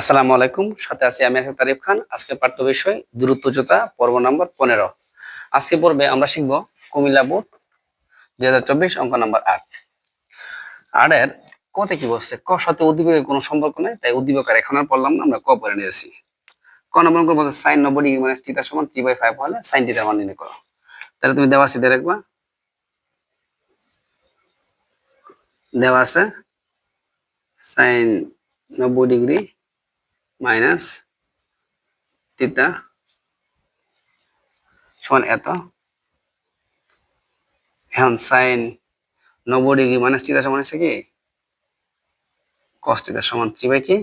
আসসালামু আলাইকুম, সাথে আছি আমি আছি তারিফ খান। আজকে পাঠ্য বিষয় দূরত্বজতা পর্ব নম্বর পনেরো। আজকে পর্বে আমরা শিখব কুমিল্লা বোর্ড দুই হাজার চব্বিশ অঙ্ক নম্বর আট। আটের কতে কি বলছে ক সাথে উদ্দীপকের কোনো সম্পর্ক নেই, তাই উদ্দীপক আর এখন আর পড়লাম না, আমরা ক পরে নিয়েছি। ক নম্বর অঙ্ক বলছে সাইন নব্বই ডিগ্রি মানে থিটা সমান থ্রি বাই ফাইভ হলে সাইন থিটার মান নির্ণয় করো। তাহলে তুমি দেওয়া আছে দিয়ে রাখবা। দেওয়া আছে সাইন নব্বই ডিগ্রি মাইনাস থিটা সমান এত। এখন সাইন নব্বই ডিগ্রি মাইনাস থিটা সমান হচ্ছে কি? কস সমান থ্রি বাই কি?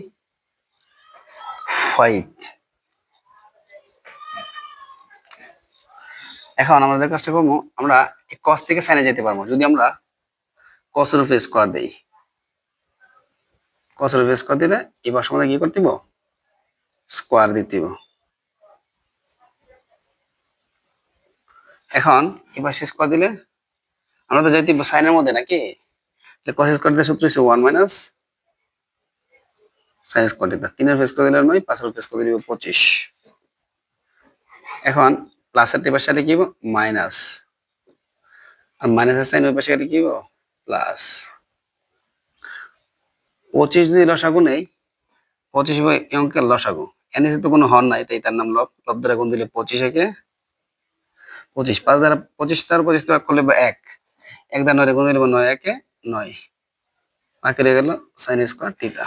ফাইভ এখন আমাদের কাজটা করব, আমরা কস থেকে সাইনে যেতে পারব। যদি আমরা কসের উপরে স্কোয়ার দিই কসের উপরে স্কোয়ার দিলে এবার সময় কি করতে হবে? স্কোয়ার দিতে। এখন এবার শেষ করে দিলে আমরা তো যাইতে সাইনের মধ্যে নাকি? কস স্কোয়ার দিতে সূত্র হচ্ছে ওয়ান মাইনাস সাইন স্কোয়ার দিতে। তিনের ফেস করে দিলে নয়, পাঁচের ফেস করে দিব পঁচিশ। এখন প্লাসের টেপার সাথে কি মাইনাস আর মাইনাসের সাইন ওই পাশে গেলে কি প্লাস পঁচিশ যদি লসাগু নেই, পঁচিশ বাই অঙ্কের লসাগু। এনএসি তো কোনো হর নাই তাই তার নাম লব লব দ্বারা গুণ দিলে পঁচিশ একে। পঁচিশ পাঁচ দ্বারা, পঁচিশ দ্বারা পঁচিশ দ্বারা করলে বা এক। এক দ্বারা নয় গুণ দিলে বা নয় একে, নয়। বাকি রয়ে গেল সাইন স্কোয়ার টিটা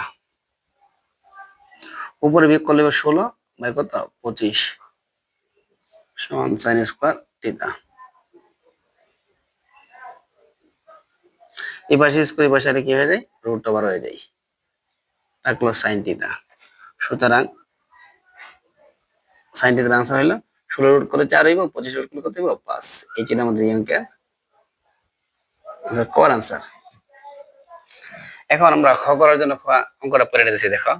উপরে বিয়োগ করলে বা ষোলো বাই কত? পঁচিশ। সমান সাইন স্কোয়ার টিটা এই পাশে স্কোয়ার এই পাশে কি হয়ে যায় রুট ওভার হয়ে যায়। থাকল সাইন টিটা সুতরাং সাইন টিটার আনসার হলো ষোলো রুট করে চার হইব, পঁচিশ রুট করে কত হইব, পাঁচ। এই ছিল আমাদের এই অঙ্কের কর আনসার এখন আমরা খ করার জন্য অঙ্কটা পড়ে নিতেছি, দেখো।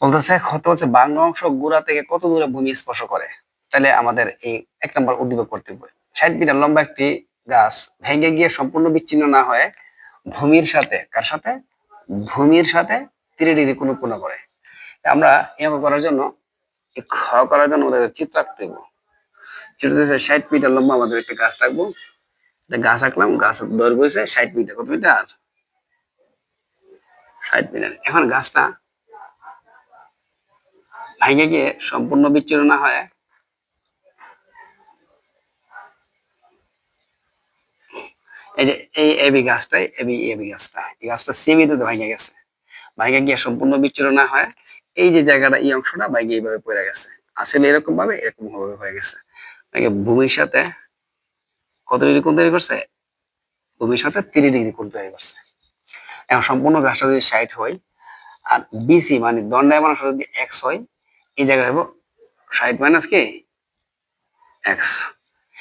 বলতেছে ক্ষত হচ্ছে বাংলা অংশ গোড়া থেকে কত দূরে ভূমি স্পর্শ করে? তাহলে আমাদের এই এক নম্বর উদ্দীপক করতে হবে। ষাট মিটার লম্বা একটি গাছ ভেঙে গিয়ে সম্পূর্ণ বিচ্ছিন্ন না হয়ে ভূমির সাথে, কার সাথে? ভূমির সাথে তিরিশ ডিগ্রি কোন পূর্ণ করে আমরা এই করার জন্য খ করার জন্য আমাদের চিত্র আঁকতে হবে। দিয়েছে ষাট মিটার লম্বা আমাদের একটা গাছ গাছ আঁকলাম গাছের দৈর্ঘ্য হয়েছে ষাট মিটার। কত মিটার? ষাট মিটার। এখন গাছটা ভেঙে গিয়ে সম্পূর্ণ বিচ্ছিন্ন না হয়। এই যে, এই এবি গাছটাই এবি এবি গাছটা। এই গাছটা সিমিতে ভেঙে গেছে। ভেঙে গিয়ে সম্পূর্ণ বিচ্ছিন্ন না হয়। এই যে জায়গাটা, এই অংশটা ভেঙে এইভাবে পড়ে গেছে। আসলে এরকম ভাবে এরকম ভাবে হয়ে গেছে। মানে ভূমির সাথে কত ডিগ্রি কোণ তৈরি করছে? ভূমির সাথে তিরিশ ডিগ্রি কোণ তৈরি করছে। এখন সম্পূর্ণ গাছটা যদি ষাট হয়, আর বিসি মানে দণ্ডায় মানুষ যদি এক্স হয়, এই জায়গায় হব ষাট মাইনাস কি? এক্স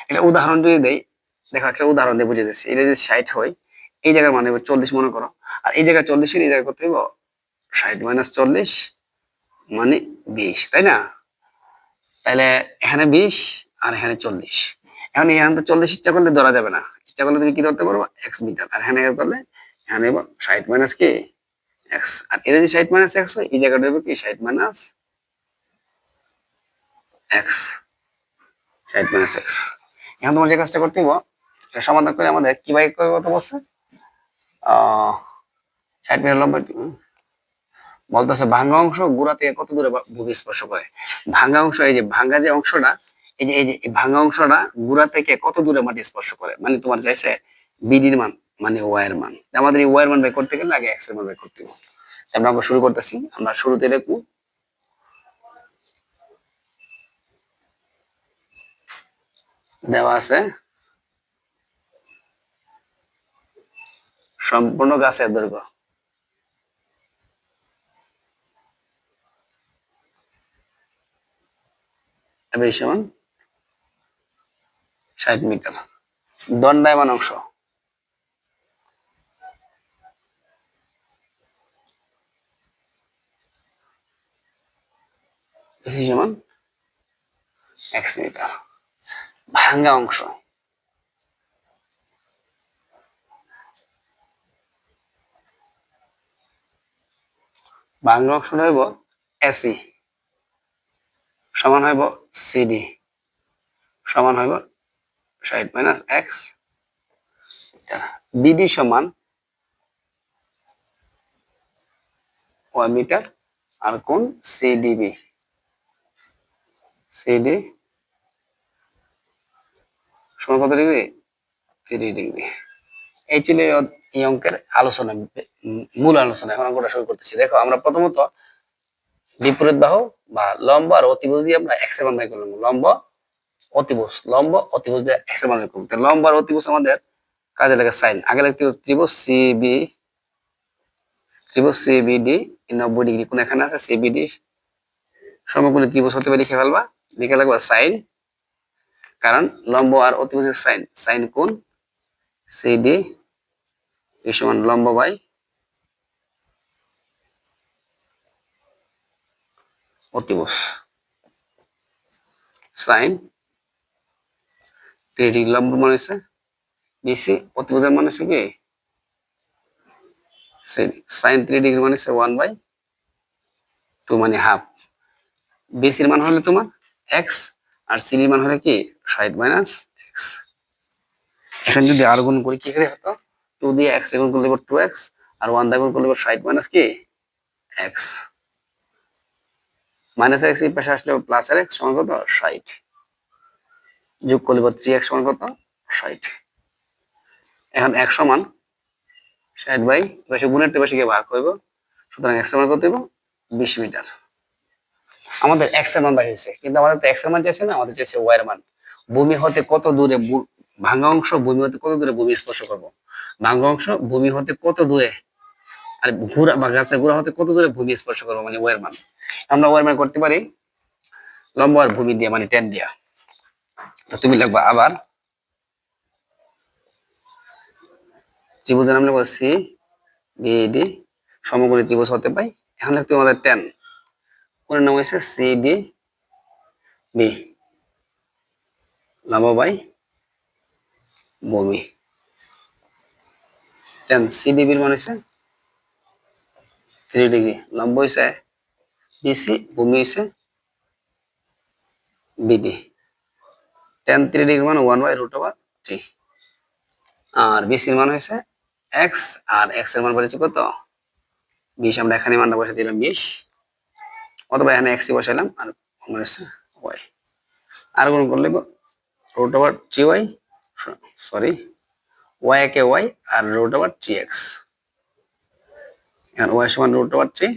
এটা উদাহরণ যদি দেয় দেখো, একটা উদাহরণ দিয়ে বুঝে দিচ্ছি। এটা যদি ষাট হয়, এই জায়গার মানে চল্লিশ মনে করো। আর এই জায়গায় চল্লিশ এই জায়গায় করতে হইব? ষাট মাইনাস চল্লিশ। মানে বিশ, তাই না? তাহলে এখানে বিশ আর এখানে চল্লিশ। এখন এখানে তো চল্লিশ ইচ্ছা করলে ধরা যাবে না। ইচ্ছা করলে তুমি কি ধরতে পারব এক্স মিটার আর এখানে ধরলে, এখানে ষাট মাইনাস কি? এক্স আর এটা যদি ষাট মাইনাস এক্স হয়, এই জায়গাটা হবে কি? ষাট মাইনাস এক্স ষাট মাইনাস এক্স এখন তোমার যে কাজটা করতে হইব সেটা সমাধান করে আমাদের কীভাবে করে কথা বলছে? আহ, ষাট মিটার লম্বা বলতেছে ভাঙ্গা অংশ গোড়া থেকে কত দূরে বা- ভূমি স্পর্শ করে? ভাঙ্গা অংশ, এই যে ভাঙ্গা যে অংশটা, এই যে এই যে ভাঙ্গা অংশটা গোড়া থেকে কত দূরে মাটি স্পর্শ করে? মানে তোমার চাইছে বিডির মান মানে ওয়াই এর মান আমাদের এই ওয়াই এর মান বের করতে গেলে আগে এক্সের মান বের করতে হবে। আমরা আমরা শুরু করতেছি। আমরা শুরুতে দেখব। দেওয়া আছে। সম্পূর্ণ গাছের দৈর্ঘ্য। এবং সমান ষাট মিটার। দণ্ডায়মান অংশ। বেশি সমান এক্স মিটার। ভাঙ্গা অংশ। বাংলা অংশটা হইব এসি। সমান হইব সিডি সমান হইব ষাট মাইনাস এক্স বিডি সমান ওয়াই মিটার আর কোন সিডিবি সিডি সমান কত ডিগ্রি থ্রি ডিগ্রি এই ছিল এই অঙ্কের আলোচনা, মূল আলোচনা। এখন অঙ্কটা শুরু করতেছি। দেখো, আমরা প্রথমত বিপরীত বাহু বা লম্ব আর অতিভুজ দিয়ে আমরা এক্সের মান বের করলাম লম্ব, অতিভুজ লম্ব, অতিভুজ দিয়ে এক্সের মান বের করব। লম্ব আর অতিভুজ আমাদের কাজে লাগে সাইন আগে লাগতে ত্রিভুজ সিবি ত্রিভুজ সিবিডি নব্বই ডিগ্রি কোন এখানে আছে সিবিডি সমকোণী ত্রিভুজ হতে পারে, লিখে ফেলবা। লিখে লাগবে সাইন কারণ লম্ব আর অতিভুজের সাইন সাইন কোণ সিডি সমান লম্ব বাই অতিভুজ সাইন থ্রি ডিগ্রি লম্ব মান হয়েছে বিসি অতিভুজের মান হচ্ছে কি? সাইন থ্রি ডিগ্রি মানে হচ্ছে ওয়ান বাই টু মানে হাফ বিসির মান হলে তোমার এক্স আর সিডির মান হলে কি? ষাট মাইনাস এক্স এখন যদি আর গুণ করি, কি করে হতো? টু দিয়ে এক্স গুণ করলে টু এক্স আর ওয়ান দিয়ে গুণ করলে ষাট মাইনাস কি? এক্স মাইনাস এক্স এই পাশে আসলে প্লাস আর এক্স সমান কত? ষাট। যোগ করলে থ্রি এক্স সমান কত? ষাট। এখন এক সমান ষাট বাই পাশে গুণের টেপাশে গিয়ে ভাগ হইব সুতরাং এক্সের মান কত হইব? বিশ মিটার। আমাদের এক্সের মান বাড়িয়েছে কিন্তু আমাদের তো এক্সের মান চাইছে না, আমাদের চাইছে ওয়াই এর মান। ভূমি হতে কত দূরে ভূ- ভাঙা অংশ ভূমি হতে কত দূরে ভূমি স্পর্শ করব? ভাঙা অংশ ভূমি হতে কত দূরে আর ঘুরা বা গাছের ঘুরা হতে কত দূরে ভূমি স্পর্শ করব? মানে মান। আমরা মান করতে পারি লম্ব ভূমি দিয়ে মানে টেন দিয়া। তো তুমি লিখবা আবার। ত্রিভুজের নাম লিখব সি বিডি সমকোণী ত্রিভুজ হতে পাই এখন লিখতে আমাদের টেন কোন নাম হয়েছে সি ডি বি লম্ব বাই ভূমি। টেন সি ডিবির মান হয়েছে থ্রি ডিগ্রি লম্ব হয়েছে বিসি ভূমি হয়েছে বিডি টেন থ্রি ডিগ্রি মানে one by root over three আর বিসির মান হয়েছে এক্স আর এক্সের মান বলেছে কত? বিশ, আমরা এখানে মানটা বসে দিলাম বিশ। অথবা এখানে এক্সি বসাইলাম, আর আমার হচ্ছে ওয়াই আর গুণ করলে root over three y sorry y একে ওয়াই আর রুট ওভার থ্রি এক্স আর ওয়াই সমান রুট ওভার থ্রি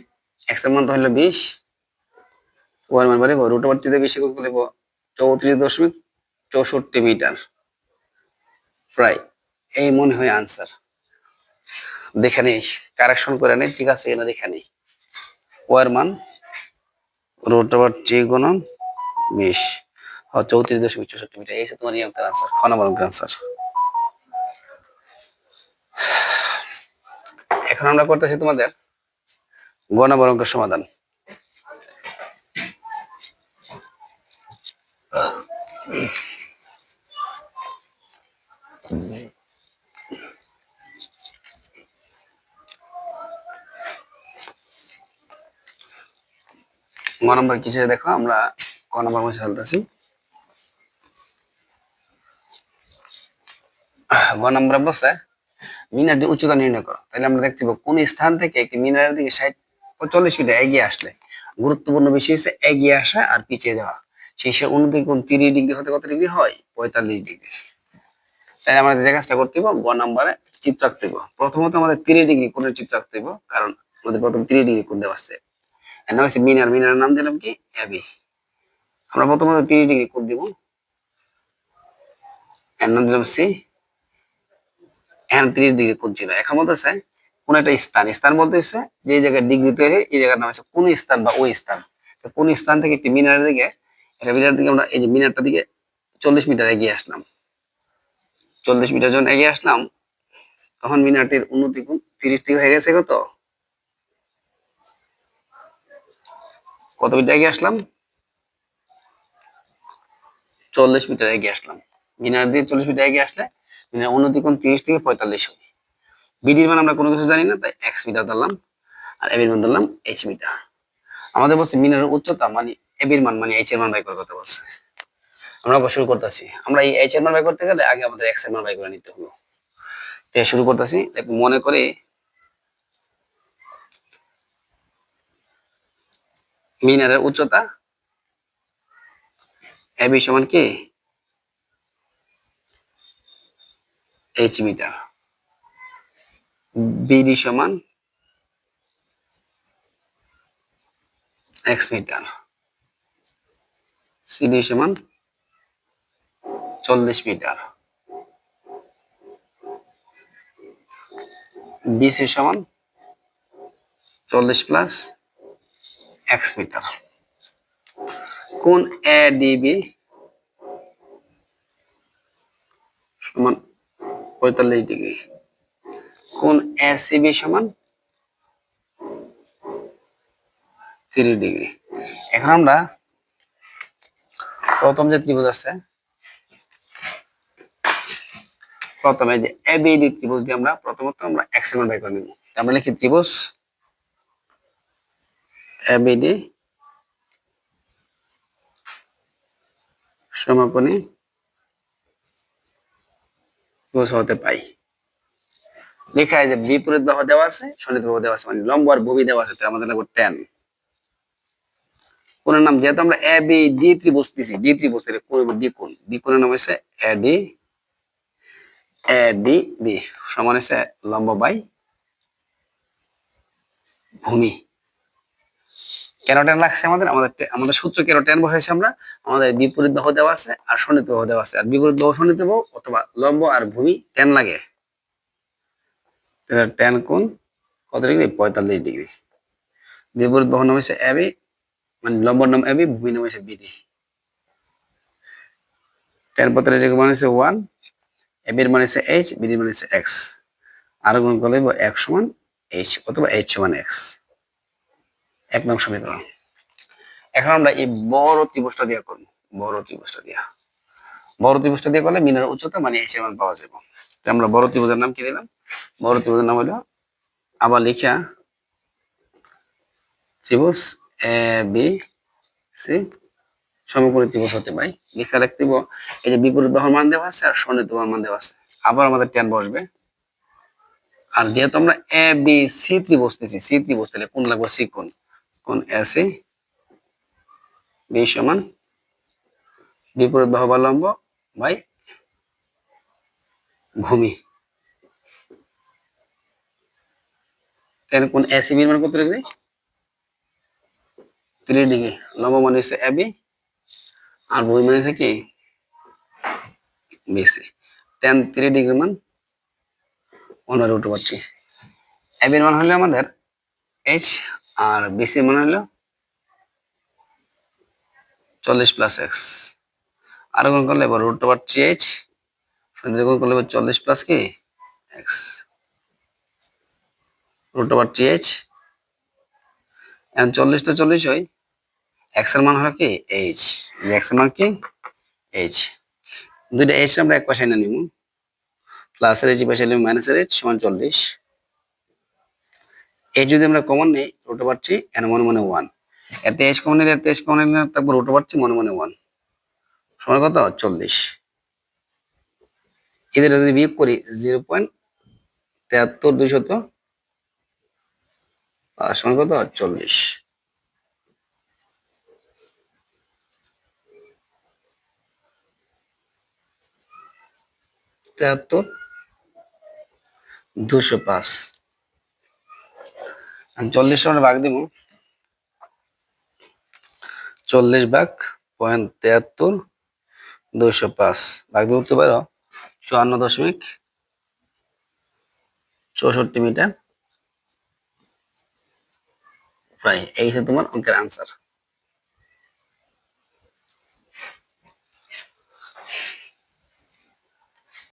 এক্সের মান তো হলো বিশ। ওয়াই মান বাড়িব রুট ওভার থ্রি দিয়ে বেশি গুণ করলে চৌত্রিশ দশমিক চৌষট্টি মিটার। প্রায় এই মনে হয় আনসার দেখে নেই কারেকশন করে নেই, ঠিক আছে এনে দেখে নেই। ওয়ার মান রুট ওভার থ্রি গুণন বিশ। হ চৌত্রিশ দশমিক চৌষট্টি মিটার, এই হচ্ছে তোমার এই অঙ্কের আনসার খ নম্বর আনসার এখন আমরা করতেছি তোমাদের গ নম্বর সমাধান। গ নম্বর কিসে দেখো, আমরা ক নম্বর মধ্যে ফেলতেছি। গ নম্বর বসে মিনারটি উচ্চতা নির্ণয় করো। তাহলে আমরা দেখতে পাবো কোন স্থান থেকে একটি মিনারের দিকে ষাট চল্লিশ মিটার এগিয়ে আসলে। গুরুত্বপূর্ণ বিষয় হচ্ছে এগিয়ে আসা আর পিছিয়ে যাওয়া। সেই সে উন্নতি কোন তিরিশ ডিগ্রি হতে কত ডিগ্রি হয়? পঁয়তাল্লিশ ডিগ্রি। তাই আমাদের যে কাজটা করতে গ নাম্বারে চিত্র আঁকতে প্রথমত আমাদের তিরিশ ডিগ্রি কোণের চিত্র আঁকতে কারণ আমাদের প্রথম তিরিশ ডিগ্রি কোণ দেওয়া আছে। এর নাম হচ্ছে মিনার। মিনারের নাম দিলাম কি? এবি আমরা প্রথমত তিরিশ ডিগ্রি কোণ দিব। এর নাম দিলাম সি। এখানে তিরিশ ডিগ্রি কোণ ছিল এখন বলতেছে কোন একটা স্থান। স্থান বলতে হচ্ছে যে জায়গায় ডিগ্রি তৈরি, এই জায়গার নাম হচ্ছে কোন স্থান বা ওই স্থান। কোন স্থান থেকে একটি মিনারের দিকে, একটা মিনারের দিকে আমরা এই যে মিনারটার দিকে চল্লিশ মিটার এগিয়ে আসলাম। চল্লিশ মিটার যখন এগিয়ে আসলাম, তখন মিনারটির উন্নতি কোণ তিরিশ ডিগ্রি হয়ে গেছে কত? কত মিটার এগিয়ে আসলাম? চল্লিশ মিটার এগিয়ে আসলাম। মিনার দিয়ে চল্লিশ মিটার এগিয়ে আসলে মিনার উন্নতি কোণ তিরিশ থেকে পঁয়তাল্লিশ হবে বিডির মান আমরা কোনো কিছু জানি না, তাই এক্স মিটার ধরলাম আর এবির মান ধরলাম এইচ মিটার আমাদের বলছে মিনারের উচ্চতা মানে এবির মান মানে এইচ এর মান বাই করার কথা বলছে। আমরা শুরু করতেছি। আমরা এই এইচ এর মান বাই করতে গেলে আগে আমাদের এক্সের মান বাই করে নিতে হলো তো শুরু করতেছি। মনে করে মিনারের উচ্চতা এবি সমান কি? এইচ মিটার বিডি সমান এক্স মিটার সিডি সমান চল্লিশ মিটার বিসি সমান চল্লিশ প্লাস এক্স মিটার কোন এ ডিবি সমান পঁয়তাল্লিশ ডিগ্রি। কোন এসিবি সমান তিরিশ ডিগ্রি। এখন আমরা প্রথম যে ত্রিভুজ আছে, প্রথমে যে এবিডি ত্রিভুজ দিয়ে আমরা প্রথমত আমরা এক্স মান বাই করে নিব। আমরা লিখি ত্রিভুজ? এবিডি সমাপনী হতে পাই। লেখা আছে বিপরীত বাহু দেওয়া আছে সন্নিহিত বাহু দেওয়া আছে মানে লম্ব আর ভূমি দেওয়া আছে আমাদের লাগবে টেন কোণের নাম? যেহেতু আমরা এ বি ডি ত্রিভুজ দিছি ডি ত্রিভুজ এর কোণ ডি কোণ? ডি কোণের নাম হচ্ছে A D A D B সমান হচ্ছে লম্ব বাই ভূমি। কেন টেন লাগছে আমাদের? আমাদের আমাদের সূত্র কেন টেন বসাইছি আমরা? আমাদের বিপরীত বাহু দেওয়া আছে আর সন্নিহিত বাহু দেওয়া আছে। আর বিপরীত বাহু সন্নিহিত বাহু অথবা লম্ব আর ভূমি টেন লাগে। টেন কোণ কত ডিগ্রি? পঁয়তাল্লিশ ডিগ্রি। বিপরীত বাহু নাম হচ্ছে এবি মানে লম্বর নাম এবি ভূমি নাম হচ্ছে বিডি টেন পঁয়তাল্লিশ ডিগ্রি মানে হচ্ছে ওয়ান এবির মানে হচ্ছে এইচ বিডির মানে হচ্ছে এক্স আর গুণ করলে এক সমান এইচ অথবা এইচ সমান এক্স এক নং সমীকরণ। এখন আমরা এই বড় ত্রিভুজটা দিয়ে করব। বড় ত্রিভুজটা দিয়া। বড় ত্রিভুজটা দিয়ে করলে মিনার উচ্চতা মানে এর মান পাওয়া যাবে। তো আমরা বড় ত্রিভুজের নাম কি দিলাম? বড় ত্রিভুজের নাম হলো আবার লিখা ত্রিভুজ এ বি সি সমকোণী ত্রিভুজ হতে পাই লেখা হইব, এই যে বিপরীত বাহুর মান দেওয়া আছে আর সন্নিহিত বাহুর মান দেওয়া আছে। আবার আমাদের টেন বসবে। আর যেহেতু আমরা এ বি সি ত্রিভুজ নিছি সি ত্রিভুজ তাহলে কোন লাগবে? সি কোণ। কোণ এ বি সমান বিপরীত বাহু বা লম্ব বাই ভূমি। টেন কোণ এ সি বির মান কত ডিগ্রি ত্রিশ ডিগ্রি। লম্ব মানে হচ্ছে এ বি আর ভূমি মানে হচ্ছে কি? বিসি টেন থ্রি ডিগ্রি মান বাই রুট ওভার থ্রি এবির মান হলো আমাদের এইচ আর বিসি মান হলো চল্লিশ প্লাস এক্স আর গুণ করলে এবার রুট ওভার থ্রি এইচ গুণ করলে এবার চল্লিশ প্লাস কি? X root over three h এখন চল্লিশ তো চল্লিশ হয়। এক্সের মান হলো কি? এইচ এক্সের মান কি? এইচ দুইটা এইচ আমরা এক পাশে নিয়ে নিব। প্লাস এর এইচ পাশে নিব মাইনাস এর এইচ সমান চল্লিশ। এই যদি আমরা কমন নেই রুট ওভার থ্রি এন মনে মনে ওয়ান এতে এইচ কমন নিলে এতে এইচ কমন নিলে তারপর রুট ওভার থ্রি মনে মনে ওয়ান সমান কত? চল্লিশ। এদের যদি বিয়োগ করি জিরো পয়েন্ট তেহাত্তর দুইশত সমান কত? চল্লিশ। তেহাত্তর দুশো পাঁচ। চল্লিশ আমরা ভাগ দিব। চল্লিশ ভাগ পয়েন্ট তেহাত্তর দুইশো পাঁচ। ভাগ উঠতে পারো, চুয়ান্ন দশমিক চৌষট্টি মিটার। প্রায়, এই হচ্ছে তোমার অঙ্কের আনসার